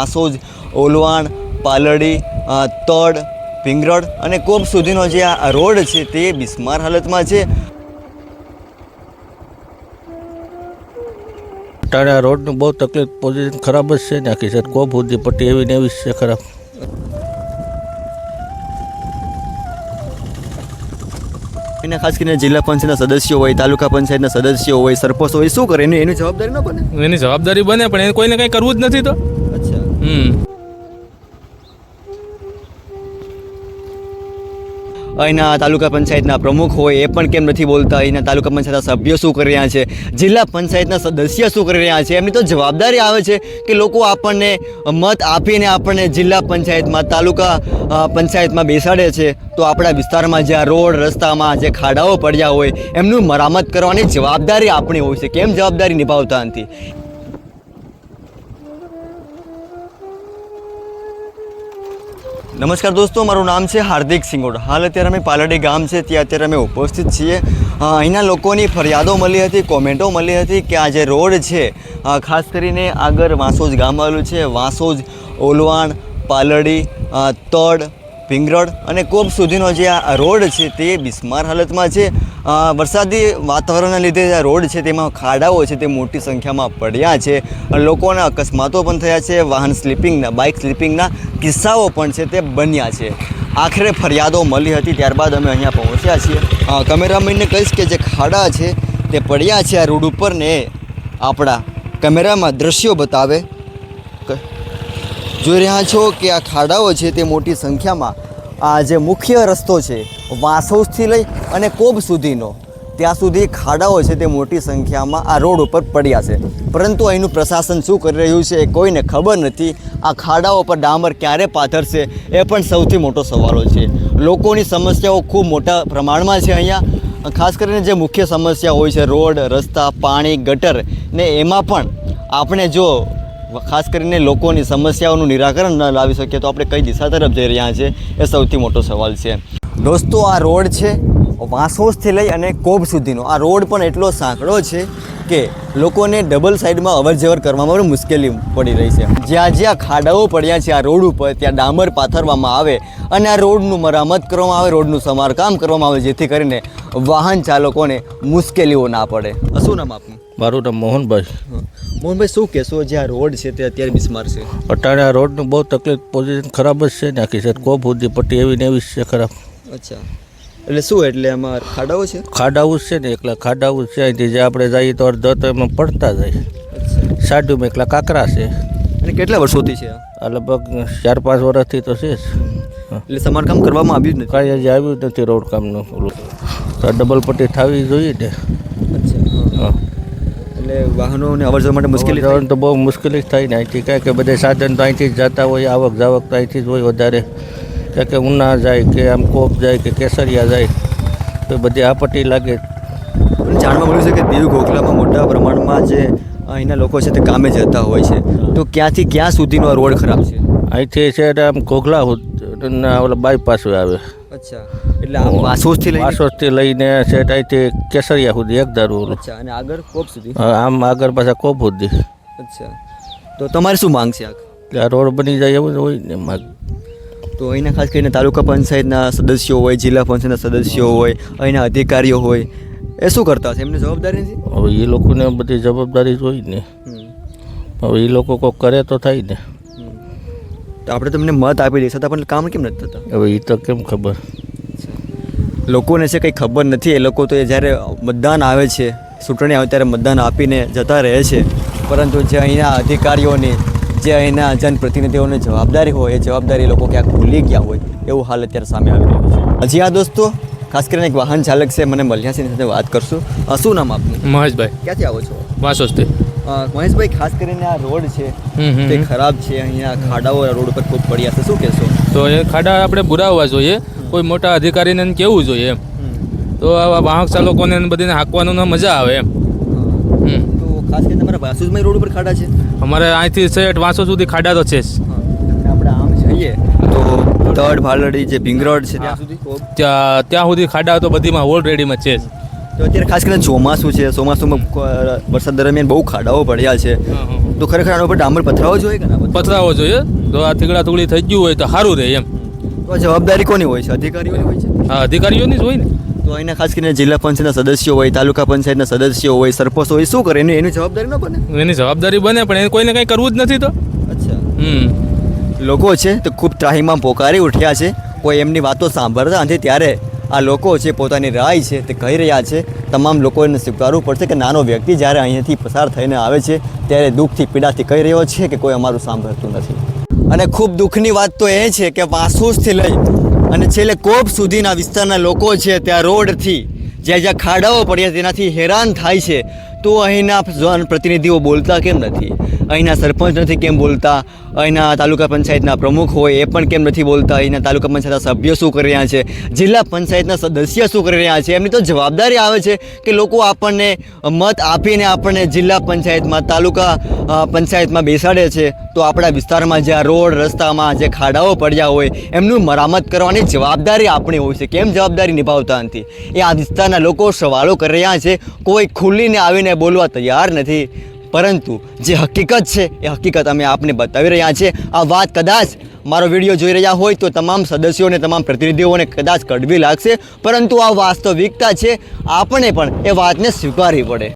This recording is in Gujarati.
આસોજ ઓલવાણ પાલડી તડ પિંગરડ અને કોપ સુધીનો જે આ રોડ છે તે બિસ્માર હાલતમાં છે. અટાણે આ રોડનું બહુ તકલીફ પોઝિશન ખરાબ જ છે ને આખી સાઈડ કોપ સુધી પટ્ટી એવી ને એવી છે ખરાબ. એને ખાસ કરીને જિલ્લા પંચાયતના સદસ્યો હોય તાલુકા પંચાયતના સદસ્યો હોય સરપંચ હોય શું કરે? એની એની જવાબદારી ન બને? એની જવાબદારી બને પણ એને કોઈને કંઈ કરવું જ નથી તો. અહીંના તાલુકા પંચાયતના પ્રમુખ હોય એ પણ કેમ નથી બોલતા? અહીંના તાલુકા પંચાયતના સભ્યો શું કરી રહ્યા છે? જિલ્લા પંચાયતના સદસ્ય શું કરી રહ્યા છે? એમની તો જવાબદારી આવે છે કે લોકો આપણને મત આપીને આપણને જિલ્લા પંચાયતમાં, તાલુકા પંચાયતમાં બેસાડે છે. તો આપણા વિસ્તારમાં જ્યાં રોડ, રસ્તામાં જે ખાડાઓ પડ્યા હોય, એમનું મરામત કરવાની જવાબદારી આપણી હોય છે. કેમ જવાબદારી નિભાવતા નથી? નમસ્કાર દોસ્તો, મારું નામ છે હાર્દિક સિંગોડ. હાલ અત્યારે અમે પાલડી ગામ છે, ત્યાં અત્યારે અમે ઉપસ્થિત છીએ. અહીંના લોકોની ફરિયાદો મળી હતી, કોમેન્ટો મળી હતી કે આ જે રોડ છે ખાસ કરીને આગળ વાંસોજ ગામ આવેલું છે, વાંસોજ, ઓલવાણ, પાલડી તડ પિંગરડ અને કોપ સુધીનો જે આ રોડ છે તે બિસ્માર હાલતમાં છે. વરસાદી વાતાવરણના લીધે આ રોડ છે તેમાં ખાડાઓ છે તે મોટી સંખ્યામાં પડ્યા છે. લોકોના અકસ્માતો પણ થયા છે, વાહન સ્લીપિંગના, બાઇક સ્લીપિંગના કિસ્સાઓ પણ છે તે બન્યા છે. આખરે ફરિયાદો મળી હતી, ત્યારબાદ અમે અહીંયા પહોંચ્યા છીએ. કેમેરામેનને કહીશ કે જે ખાડા છે તે પડ્યા છે આ રોડ ઉપર ને આપણા કેમેરામાં દ્રશ્યો બતાવે. જોઈ રહ્યા છો કે આ ખાડાઓ છે તે મોટી સંખ્યામાં આ જે મુખ્ય રસ્તો છે વાસોસથી લઈ અને કોબ સુધીનો, ત્યાં સુધી ખાડાઓ છે તે મોટી સંખ્યામાં આ રોડ ઉપર પડ્યા છે. પરંતુ અહીંનું પ્રશાસન શું કરી રહ્યું છે એ કોઈને ખબર નથી. આ ખાડાઓ પર ડામર ક્યારે પાથરશે એ પણ સૌથી મોટો સવાલો છે. લોકોની સમસ્યાઓ ખૂબ મોટા પ્રમાણમાં છે અહીંયા. ખાસ કરીને જે મુખ્ય સમસ્યા હોય છે, રોડ, રસ્તા, પાણી, ગટર ને એમાં પણ આપણે જો ખાસ કરીને લોકોની સમસ્યાઓનું નિરાકરણ ન લાવી શકીએ તો આપણે કઈ દિશા તરફ જઈ રહ્યા છે એ સૌથી મોટો સવાલ છે. દોસ્તો, આ રોડ છે વાંસોસથી લઈ અને કોબ સુધીનો. આ રોડ પણ એટલો સાંકડો છે કે લોકોને ડબલ સાઈડમાં અવર જવર કરવામાં પણ મુશ્કેલી પડી રહી છે. જ્યાં જ્યાં ખાડાઓ પડ્યા છે આ રોડ ઉપર, ત્યાં ડામર પાથરવામાં આવે અને આ રોડનું મરામત કરવામાં આવે, રોડનું સમારકામ કરવામાં આવે, જેથી કરીને વાહન ચાલકોને મુશ્કેલીઓ ના પડે. શું નામ આપનું? મારું નામ મોહનભાઈ. મોહનભાઈ શું કહેશો? જે આ રોડ છે તે અત્યારે બિસ્માર છે. અટાણે આ રોડનું બહુ તકલીફ પોઝિશન ખરાબ જ છે ને આખી સાઈડ કોપ સુધી પટ્ટી એવી ને એવી છે ખરાબ. અચ્છા. એટલે શું એટલે એમાં ખાડાઓ છે? ખાડાઓ છે ને એકલા ખાડાઓ છે. અહીંથી જે આપણે જઈએ તો અડધો તો એમાં પડતા જાય. સાડુમાં એકલા કાંકરા છે. અને કેટલા વર્ષોથી છે આ? લગભગ ચાર પાંચ વર્ષથી તો છે જ. એટલે સમારકામ કરવામાં આવ્યું નથી? કાંઈ હજી આવ્યું નથી રોડ કામનું. આ ડબલ પટ્ટી થવી જોઈએ ને. અચ્છા હા. એટલે વાહનોને અવર જવર માટે મુશ્કેલી જવાનું તો બહુ મુશ્કેલી થાય ને અહીંથી. કાંઈ કે બધે સાધન તો અહીંથી જ જતા હોય આવક જાવક તો અહીંથી જ હોય વધારે. કે કે ઉના જાય કે આમ કોપ જાય કે કેસરિયા જાય તો બધી આપત્તિ લાગે. જાણવા મળ્યું છે કે દીવ ગોખલામાં મોટા પ્રમાણમાં જે અહીંના લોકો છે તે કામે જતા હોય છે. તો ક્યાંથી ક્યાં સુધીનો આ રોડ ખરાબ છે? અહીંથી છે આમ ના ઓલા બાયપાસ આવે. અચ્છા. એટલે આમ વાસોસથી લઈને વાસોસથી લઈને છે અહીંથી કેસરિયા સુધી એક ધારું અચ્છા અને આગળ કોપ સુધી? આમ આગળ પાછા કોપ સુધી. અચ્છા. તો તમારે શું માંગ છે આ રોડ બની જાય એવું હોય ને માગ તો અહીંના ખાસ કરીને તાલુકા પંચાયતના સદસ્યો હોય જિલ્લા પંચાયતના સદસ્યો હોય અહીંના અધિકારીઓ હોય એ શું કરતા હશે? એમને જવાબદારી નથી? હવે એ લોકોને બધી જવાબદારી જ હોય ને. હવે એ લોકો કોઈક કરે તો થાય ને. તો આપણે તમને મત આપી દઈએ છતાં પણ કામ કેમ નથી થતા? હવે એ તો કેમ ખબર? લોકોને છે કંઈ ખબર નથી એ લોકો તો એ જ્યારે મતદાન આવે છે ચૂંટણી આવે ત્યારે મતદાન આપીને જતા રહે છે. પરંતુ જે અહીંના અધિકારીઓની જે અહીંના જનપ્રતિનિધિઓની જવાબદારી હોય એ જવાબદારી લોકો ક્યાંક ભૂલી ગયા હોય એવું હાલ અત્યારે સામે આવી રહ્યું છે. હજી આ દોસ્તો ખાસ કરીને એક વાહન ચાલક છે મને મળ્યા છે સાથે વાત કરશું. શું નામ આપનું? મહેશભાઈ. ક્યાંથી આવો છો? વાસોસથી. મહેશભાઈ ખાસ કરીને આ રોડ છે તે ખરાબ છે અહીંયા ખાડાઓ રોડ ઉપર ખૂબ પડ્યા છે શું કહેશો? તો એ ખાડા આપણે પુરાવવા જોઈએ કોઈ મોટા અધિકારીને કેવું કહેવું જોઈએ એમ. તો આવા વાહક ચાલકોને બધીને હાંકવાનું મજા આવે એમ. તો ખાસ કરીને તમારા વાસુજમાં રોડ ઉપર ખાડા છે? અમારે અહીંથી છેઠ વાંસો સુધી ખાડા તો છે જ. આપણે આમ જઈએ તો તડ ભાલડી જે ભીંગરોડ છે ત્યાં સુધી ત્યાં ત્યાં સુધી ખાડા તો બધીમાં ઓલરેડીમાં છે તો અત્યારે ખાસ કરીને ચોમાસું છે ચોમાસુમાં વરસાદ દરમિયાન બહુ ખાડાઓ પડ્યા છે. તો ખરેખર આના ઉપર ડામર પથરાવો જોઈએ કે પથરાવો? પથરાવો જોઈએ. તો આ થીગડા થુગડી થઈ ગયું હોય તો સારું રહે એમ. તો જવાબદારી કોની હોય છે? અધિકારીઓની હોય છે? હા અધિકારીઓની જ હોય ને. તો અહીંના ખાસ કરીને જિલ્લા પંચાયતના સદસ્યો હોય તાલુકા પંચાયતના સદસ્યો હોય સરપંચ હોય શું કરે? એની એની જવાબદારી ન બને? એની જવાબદારી બને પણ એને કોઈને કંઈ કરવું જ નથી તો. અચ્છા. હમ. લોકો છે, તે ખૂબ ત્રાહીમાં પોકારી ઉઠ્યા છે. કોઈ એમની વાતો સાંભળતા નથી, ત્યારે આ લોકો છે, પોતાની રાય છે, તે કહી રહ્યા છે. તમામ લોકોને સ્વીકારવું પડશે કે નાનો વ્યક્તિ જ્યારે અહીંયાથી પસાર થઈને આવે છે, ત્યારે દુઃખથી પીડાથી કહી રહ્યો છે કે કોઈ અમારું સાંભળતું નથી. અને ખૂબ દુઃખની વાત તો એ છે કે વાસુસથી લઈ અને છેલ્લે કોપ સુધીના વિસ્તારના લોકો છે, ત્યાં રોડથી જ્યાં જ્યાં ખાડાઓ પડ્યા, તેનાથી હેરાન થાય છે. તો અહીંના પ્રતિનિધિઓ બોલતા કેમ નથી? અહીંના સરપંચ નથી કેમ બોલતા? અહીંના તાલુકા પંચાયતના પ્રમુખ હોય એ પણ કેમ નથી બોલતા? અહીંના તાલુકા પંચાયતના સભ્યો શું કરી રહ્યા છે? જિલ્લા પંચાયતના સદસ્ય શું કરી રહ્યા છે? એમની તો જવાબદારી આવે છે કે લોકો આપણને મત આપીને આપણને જિલ્લા પંચાયતમાં, તાલુકા પંચાયતમાં બેસાડે છે. તો આપણા વિસ્તારમાં જ્યાં રોડ, રસ્તામાં જે ખાડાઓ પડ્યા હોય, એમનું મરામત કરવાની જવાબદારી આપણી હોય છે. કેમ જવાબદારી નિભાવતા નથી? એ આ વિસ્તારના લોકો સવાલો કરી રહ્યા છે. કોઈ ખુલ્લીને આવીને બોલવા તૈયાર નથી. પરંતુ જે હકીકત છે, એ હકીકત અમે આપને બતાવી રહ્યા છીએ. આ વાત કદાચ મારો વીડિયો જોઈ રહ્યા હોય તો તમામ સદસ્યોને, તમામ પ્રતિનિધિઓને કદાચ કડવી લાગશે. પરંતુ આ વાસ્તવિકતા છે આપણે પણ એ વાતને સ્વીકારવી પડે.